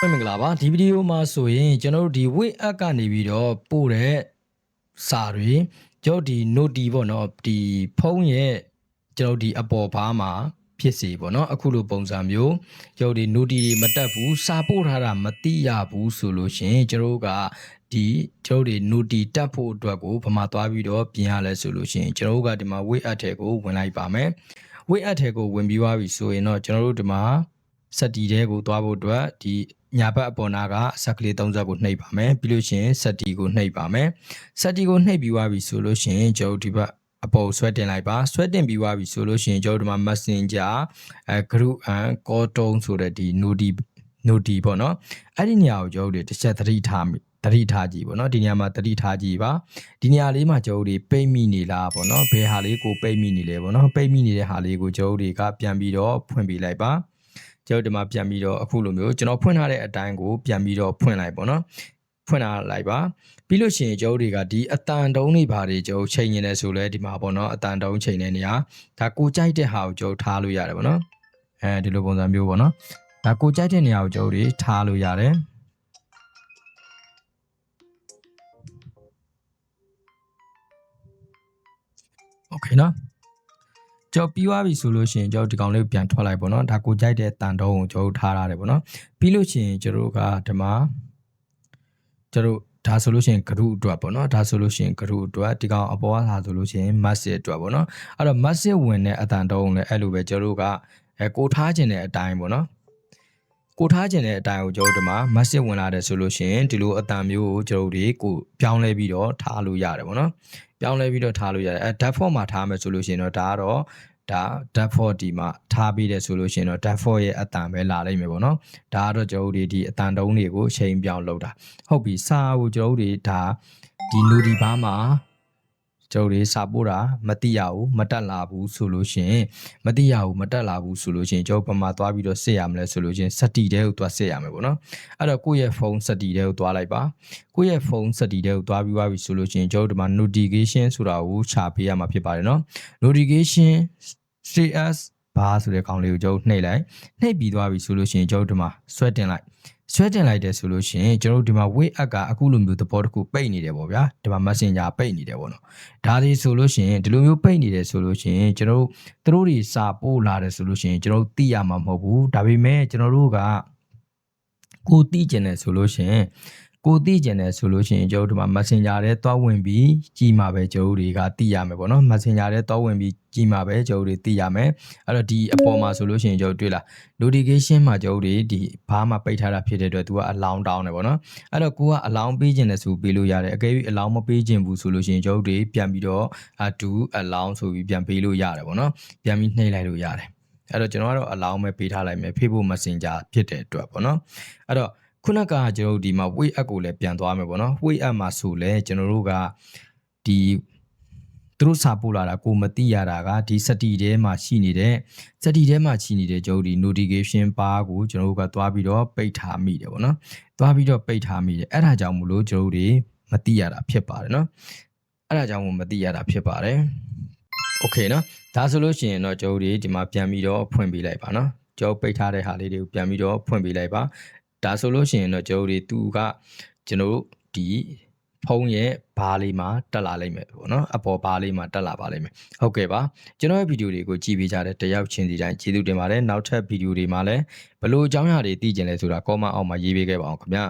ဖွင့်မင်္ဂလာပါဒီဗီဒီယိုမှာဆိုရင်ကျွန်တော်တို့ဒီ wait app ကနေပြီးတော့ပို့တဲ့စာတွေကျွန်တော်ဒီ note ပေါ့နော်ဒီဖုန်းရဲ့ကျွန်တော်ဒီအပေါ်ဘားမှာဖြစ်စေပေါ့နော်အခုလိုပုံစံမျိုးကျွန်တော်ဒီ note တွေမတက်ဘူးစာပို့ထားတာမသိရဘူးဆိုလို့ရှရင်ကျွန်တော်တို့ကဒီကျွန်တော်တို့ note တက်ဖို့အတွက်ကိုဘာမှသွားပြီးတော့ပြင်ရလဲဆိုလို့ရှရင်ကျွန်တော်တို့ကဒီမှာ wait app ထဲကိုဝင်လိုက်ပါမယ် wait app ထဲကိုဝင်ပြီးသွားပြီဆိုရင်တော့ကျွန်တော်တို့ဒီမှာ စက်တီတဲကိုသွားဖို့အတွက်ဒီညာဘက်အပေါ်နာကဆက်ကလေး30ကိုနှိပ်ပါမယ်ပြီးလို့ရှိရင်စက်တီကိုနှိပ်ပါမယ်စက်တီကိုနှိပ်ပြီးသွားပြီဆိုလို့ရှိရင်ကျွန်တော်ဒီဘက်အပေါ်ဆွဲတင်လိုက်ပါဆွဲတင်ပြီးသွားပြီဆိုလို့ရှိရင်ကျွန်တော်ဒီမှာ Messenger အဲ group and call tone ဆိုတဲ့ဒီ nodi nodi ပေါ့နော်အဲ့ဒီနေရာကိုကျွန်တော်တို့တစ်ချက်သတိထားမိသတိထားကြည့်ပေါ့နော်ဒီနေရာမှာသတိထားကြည့်ပါဒီနေရာလေးမှာကျွန်တော်တို့ပိတ်မိနေလားပေါ့နော်ဘယ်ဟာလေးကိုပိတ်မိနေလဲပေါ့နော်ပိတ်မိနေတဲ့ဟာလေးကိုကျွန်တော်တို့ကပြန်ပြီးတော့ဖွင့်ပေးလိုက်ပါ ကျွန်တော်ဒီမှာပြန်ပြီးတော့အခုလိုမျိုးကျွန်တော်ဖွင့်ထားတဲ့အတိုင်းကိုပြန်ပြီးတော့ဖွင့်လိုက်ပေါ့နော်ဖွင့်ထားလိုက်ပါပြီးလို့ရှိရင်ကျွန်တော်တွေကဒီအတန်တုံးတွေဘာတွေကျွန်တော်ချိန်နေတယ်ဆိုလဲဒီမှာပေါ့နော်အတန်တုံးချိန်နေနေရဒါကိုကြိုက်တဲ့ဟာကိုကျွန်တော်ထားလို့ရတယ်ပေါ့နော်အဲဒီလိုပုံစံမျိုးပေါ့နော်ဒါကိုကြိုက်တဲ့နေရာကိုကျွန်တော်တွေထားလို့ရတယ်โอเคနော် ကြော က်ပြီးသွားပြီဆိုလို့ရှိရင်ကျွန်တော်ဒီကောင်လေးကိုပြန်ထွက်လိုက်ပေါ့နော်ဒါကိုကြိုက်တဲ့တန်တုံးကိုကျွန်တော်ထားရတယ်ပေါ့နော်ပြီးလို့ရှိရင်ကျွန်တော်ကဒီမှာကျွန်တော်ဒါဆိုလို့ရှိရင် group အတွက်ပေါ့နော်ဒါဆိုလို့ရှိရင် group အတွက်ဒီကောင်အပေါ်ကလာဆိုလို့ရှိရင် massive အတွက်ပေါ့နော်အဲ့တော့ massive ဝင်တဲ့အတန်တုံးလည်းအဲ့လိုပဲကျွန်တော်ကအဲကိုထားခြင်းတဲ့အတိုင်းပေါ့နော် ကိုထားခြင်းတဲ့အတိုင်းကိုကျွန်တော်ဒီမှာ massive ဝင်လာတယ်ဆိုလို့ရှိရင်ဒီလိုအတန်မျိုးကိုကျွန်တော်တွေကိုပြောင်းလဲပြီးတော့ထားလို့ရတယ်ပေါ့နော်ပြောင်းလဲပြီးတော့ထားလို့ရတယ်အဲ default မှာထားမယ်ဆိုလို့ရှိရင်တော့ဒါကတော့ဒါ default ဒီမှာထားပြီးတယ်ဆိုလို့ရှိရင်တော့ default ရဲ့အတန်ပဲလာလိမ့်မယ်ပေါ့နော်ဒါကတော့ကျွန်တော်တို့ဒီအတန်တုံးတွေကိုချိန်ပြောင်းလုပ်တာဟုတ်ပြီစာကိုကျွန်တော်တို့ဒါဒီ node ဘာမှာ ကျွန်တော်တို့စာပို့တာမတိရဘူးမတက်လာဘူးဆိုလို့ရှိရင်မတိရဘူးမတက်လာဘူးဆိုလို့ရှိရင်ကျွန်တော်ပမာသွားပြီးတော့စစ်ရမလဲဆိုလို့ရှိရင်စက်တီတဲကိုသွားစစ်ရမယ်ပေါ့နော်အဲ့တော့ကိုယ့်ရဲ့ဖုန်းစက်တီတဲကိုသွားလိုက်ပါကိုယ့်ရဲ့ဖုန်းစက်တီတဲကိုသွားပြီးသွားပြီဆိုလို့ရှိရင်ကျွန်တော်ဒီမှာ notification ဆိုတာကိုချပေးရမှာဖြစ်ပါတယ်နော် notification CS ဘာဆိုတဲ့ကောင်လေးကိုကျွန်တော်နှိပ်လိုက်နှိပ်ပြီးသွားပြီဆိုလို့ရှိရင်ကျွန်တော်ဒီမှာဆွဲတင်လိုက် ဆွဲတင်လိုက်တယ်ဆိုလို့ရှိရင်ကျွန်တော်တို့ဒီမှာ wait app ကအခုလိုမျိုးသဘောတစ်ခုပိတ်နေတယ်ပေါ့ဗျာဒီမှာ messenger ပိတ်နေတယ်ပေါ့နော်ဒါဒီဆိုလို့ရှိရင်ဒီလိုမျိုးပိတ်နေတယ်ဆိုလို့ရှိရင်ကျွန်တော်တို့သူတို့တွေစာပို့လာတယ်ဆိုလို့ရှိရင်ကျွန်တော်တို့သိရမှာမဟုတ်ဘူးဒါပေမဲ့ကျွန်တော်တို့ကကိုသိကျင်တယ်ဆိုလို့ရှိရင် ကိုသိကျင်တယ်ဆိုလို့ရှိရင်ကျွန်တော်တို့ဒီမှာ messenger ထဲတွားဝင်ပြီးကြီးမှာပဲကျွန်တော်တို့တွေကသိရမယ်ပေါ့နော် messenger ထဲတွားဝင်ပြီးကြီးမှာပဲကျွန်တော်တို့တွေသိရမယ်အဲ့တော့ဒီအပေါ်မှာဆိုလို့ရှိရင်ကျွန်တော်တွေ့လား notification မှာကျွန်တော်တို့တွေဒီဘားမှာပိတ်ထားတာဖြစ်တဲ့အတွက် तू ကအလောင်းတောင်းတယ်ပေါ့နော်အဲ့တော့ကိုကအလောင်းပေးခြင်းနဲ့ဆိုပေးလို့ရတယ်အကယ်၍အလောင်းမပေးခြင်းဘူးဆိုလို့ရှိရင်ကျွန်တော်တို့တွေပြန်ပြီးတော့ do allow ဆိုပြီးပြန်ပေးလို့ရတယ်ပေါ့နော်ပြန်ပြီးနှိပ်လိုက်လို့ရတယ်အဲ့တော့ကျွန်တော်ကတော့အလောင်းပဲပေးထားလိုက်မယ် Facebook Messenger ဖြစ်တဲ့အတွက်ပေါ့နော်အဲ့တော့ ခုနကကျွန်တော်တို့ဒီမှာ weight up ကိုလည်းပြန်သွားမယ်ပေါ့နော် weight up မှာဆိုလဲကျွန်တော်တို့ကဒီသူတို့စာပို့လာတာကိုမသိရတာကဒီစတီထဲမှာရှိနေတဲ့စတီထဲမှာရှိနေတဲ့ကျွန်တော်ဒီ notification bar ကိုကျွန်တော်တို့ကသွားပြီးတော့ပိတ်ထားမိတယ်ပေါ့နော်သွားပြီးတော့ပိတ်ထားမိတယ်အဲ့ဒါကြောင့်မလို့ကျွန်တော်တို့မသိရတာဖြစ်ပါတယ်နော်အဲ့ဒါကြောင့်မသိရတာဖြစ်ပါတယ် okay နော်ဒါဆိုလို့ရှိရင်တော့ကျွန်တော်တို့ဒီမှာပြန်ပြီးတော့ဖွင့်ပေးလိုက်ပါနော်ကျောင်းပိတ်ထားတဲ့ဟာလေးတွေကိုပြန်ပြီးတော့ဖွင့်ပေးလိုက်ပါ ဒါဆိုလို့ရှိရင်တော့ကျွန်တော်တို့သူကကျွန်တော်တို့ဒီဖုန်းရဲ့ဘားလေးမှာတက်လာလိမ့်မယ်ပေါ့နော်အပေါ်ဘားလေးမှာတက်လာပါလိမ့်မယ်ဟုတ်ကဲ့ပါကျွန်တော်ရဲ့ဗီဒီယိုတွေကိုကြည့်ပေးကြတဲ့တယောက်ချင်းစီတိုင်းကျေးဇူးတင်ပါတယ်နောက်ထပ်ဗီဒီယိုတွေမှာလည်းဘလို့အကြောင်းအရာတွေသိကျင်လဲဆိုတာ comment အောက်မှာရေးပေးခဲ့ပါအောင်ခင်ဗျာ